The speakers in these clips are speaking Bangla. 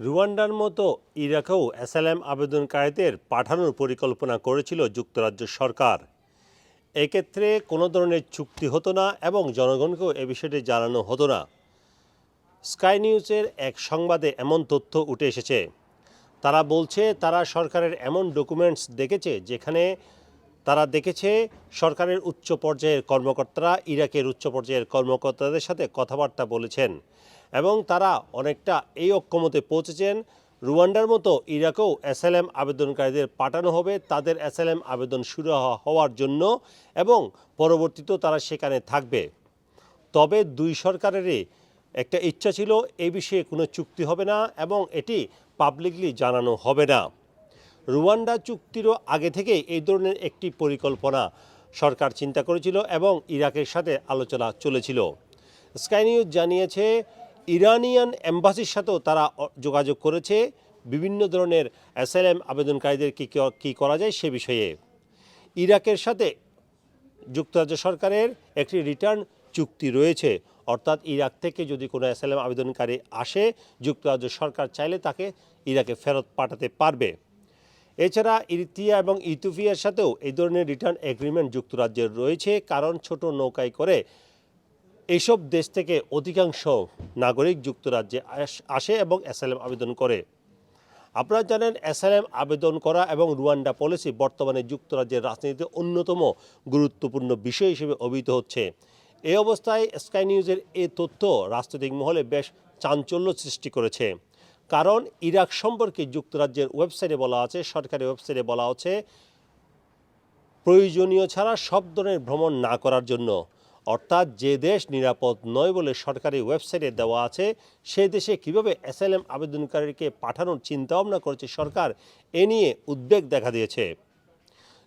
রুয়ান্ডার মতো ইরাকেও অ্যাসালাম আবেদনকারীদের পাঠানোর পরিকল্পনা করেছিল যুক্তরাজ্য সরকার। এক্ষেত্রে কোনো ধরনের চুক্তি হতো না এবং জনগণকেও এ বিষয়টি জানানো হতো না। স্কাই নিউজের এক সংবাদে এমন তথ্য উঠে এসেছে। তারা বলছে, তারা সরকারের এমন ডকুমেন্টস দেখেছে যেখানে তারা দেখেছে সরকারের উচ্চ পর্যায়ের কর্মকর্তারা ইরাকের উচ্চ পর্যায়ের কর্মকর্তাদের সাথে কথাবার্তা বলেছেন। এবং তারা অনেকটা এই অক্ষমতে পৌঁছেছেন। রুয়ান্ডার মতো ইরাকেও অ্যাসালাম আবেদনকারীদের পাঠানো হবে। তাদের অ্যাসালাম আবেদন শুরু হওয়া- হওয়ার জন্য এবং পরবর্তীতেও তারা সেখানে থাকবে। তবে দুই সরকারেরই একটা ইচ্ছা ছিল এই বিষয়ে কোনো চুক্তি হবে না এবং এটি পাবলিকলি জানানো হবে না। রুয়ান্ডা চুক্তিরও আগে থেকে এই ধরনের একটি পরিকল্পনা সরকার চিন্তা করেছিল এবং ইরাকের সাথে আলোচনা চলেছিল। স্কাই নিউজ জানিয়েছে ইরানিয়ান এম্বাসির সাথেও তারা যোগাযোগ করেছে। বিভিন্ন ধরনের অ্যাসাইলাম আবেদনকারীদের কী কী করা যায় সে বিষয়ে। ইরাকের সাথে যুক্তরাজ্য সরকারের একটি রিটার্ন চুক্তি রয়েছে। অর্থাৎ ইরাক থেকে যদি কোনো অ্যাসাইলাম আবেদনকারী আসে, যুক্তরাজ্য সরকার চাইলে তাকে ইরাকে ফেরত পাঠাতে পারবে। এছাড়া ইরিত্রিয়া এবং ইথিওপিয়ার সাথেও এই ধরনের রিটার্ন এগ্রিমেন্ট যুক্তরাজ্যের রয়েছে। কারণ ছোট নৌকায় করে এইসব দেশ থেকে অধিকাংশ নাগরিক যুক্তরাজ্যে আস- এবং অ্যাসাইলাম আবেদন করে। আপনারা জানেন অ্যাসাইলাম আবেদন করা এবং রুয়ান্ডা পলিসি বর্তমানে যুক্তরাজ্যের রাজনীতিতে অন্যতম গুরুত্বপূর্ণ বিষয় হিসেবে অভিহিত হচ্ছে। এই অবস্থায় স্কাই নিউজের এই তথ্য রাজনৈতিক মহলে বেশ চাঞ্চল্য সৃষ্টি করেছে। কারণ ইরাক সম্পর্কে যুক্তরাজ্যের ওয়েবসাইটে বলা আছে, সরকারি ওয়েবসাইটে বলা আছে প্রয়োজনীয় ছাড়া সব ধরনের ভ্রমণ না করার জন্য। অর্থাৎ যে দেশ নিরাপদ নয় বলে সরকারি ওয়েবসাইটে দেওয়া আছে, সে দেশে কীভাবে অ্যাসাইলাম আবেদনকারীকে পাঠানোর চিন্তাভাবনা করেছে সরকার, এ নিয়ে উদ্বেগ দেখা দিয়েছে।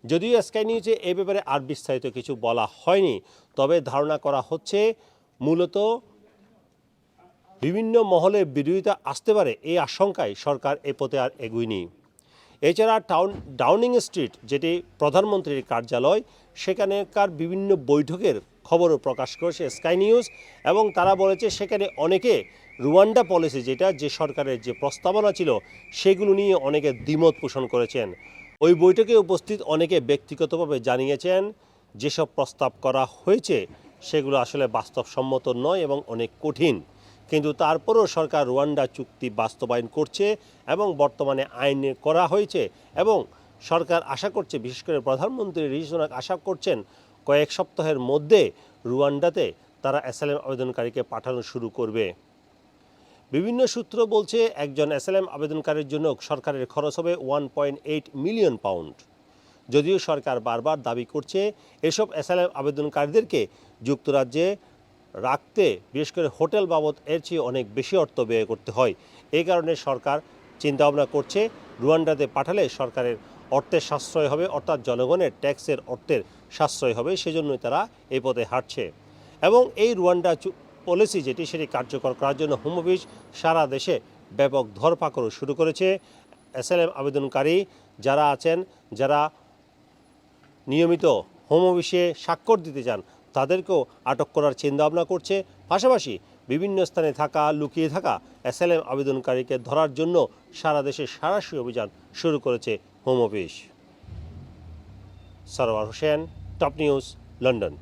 যদিও স্কাই নিউজে এ ব্যাপারে আর বিস্তারিত কিছু বলা হয়নি, তবে ধারণা করা হচ্ছে মূলত বিভিন্ন মহলের বিরোধিতা আসতে পারে এই আশঙ্কায় সরকার এ পথে আর এগুয়নি। এছাড়া টাউন ডাউনিং স্ট্রিট যেটি প্রধানমন্ত্রীর কার্যালয়, সেখানেকার বিভিন্ন বৈঠকের খবরও প্রকাশ করেছে স্কাই নিউজ এবং তারা বলেছে সেখানে অনেকে রুয়ান্ডা পলিসি যেটা, যে সরকারের যে প্রস্তাবনা ছিল, সেগুলো নিয়ে অনেকে দ্বিমত পোষণ করেছেন। ওই বৈঠকে উপস্থিত অনেকে ব্যক্তিগতভাবে জানিয়েছেন, যেসব প্রস্তাব করা হয়েছে, সেগুলো আসলে বাস্তবসম্মত নয় এবং অনেক কঠিন। কিন্তু তারপরেও সরকার রুয়ান্ডা চুক্তি বাস্তবায়ন করছে এবং বর্তমানে আইন করা হয়েছে এবং সরকার আশা করছে, বিশেষ করে প্রধানমন্ত্রী সুনাক আশা করছেন কয়েক সপ্তাহের মধ্যে রুয়ান্ডাতে তারা অ্যাসাইলাম আবেদনকারীকে পাঠানো শুরু করবে। বিভিন্ন সূত্র বলছে, একজন অ্যাসাইলাম আবেদনকারীর জন্য সরকারের খরচ হবে one point eight million pound. যদিও সরকার বারবার দাবি করছে, এসব অ্যাসাইলাম আবেদনকারীদেরকে যুক্তরাজ্যে রাখতে, বিশেষ করে হোটেল বাবদ এর চেয়ে অনেক বেশি অর্থ ব্যয় করতে হয়। এই কারণে সরকার চিন্তাভাবনা করছে, রুয়ান্ডাতে পাঠালে সরকারের অর্থের সাশ্রয় হবে, অর্থাৎ জনগণের ট্যাক্সের অর্থের সাশ্রয় হবে, সেজন্যই তারা এই পথে হাঁটছে। এবং এই রুয়ান্ডা পলিসি যেটি, সেটি কার্যকর করার জন্য হোম সারা দেশে ব্যাপক ধরপাকড় শুরু করেছে। এসএলএম আবেদনকারী যারা আছেন, যারা নিয়মিত হোম অফিসে স্বাক্ষর দিতে চান তাদেরকেও আটক করার চিন্তাভাবনা করছে। পাশাপাশি বিভিন্ন স্থানে থাকা, লুকিয়ে থাকা এসএলএম আবেদনকারীকে ধরার জন্য সারা দেশে সারাশি অভিযান শুরু করেছে home office. Sarwar Hossain, top news, London.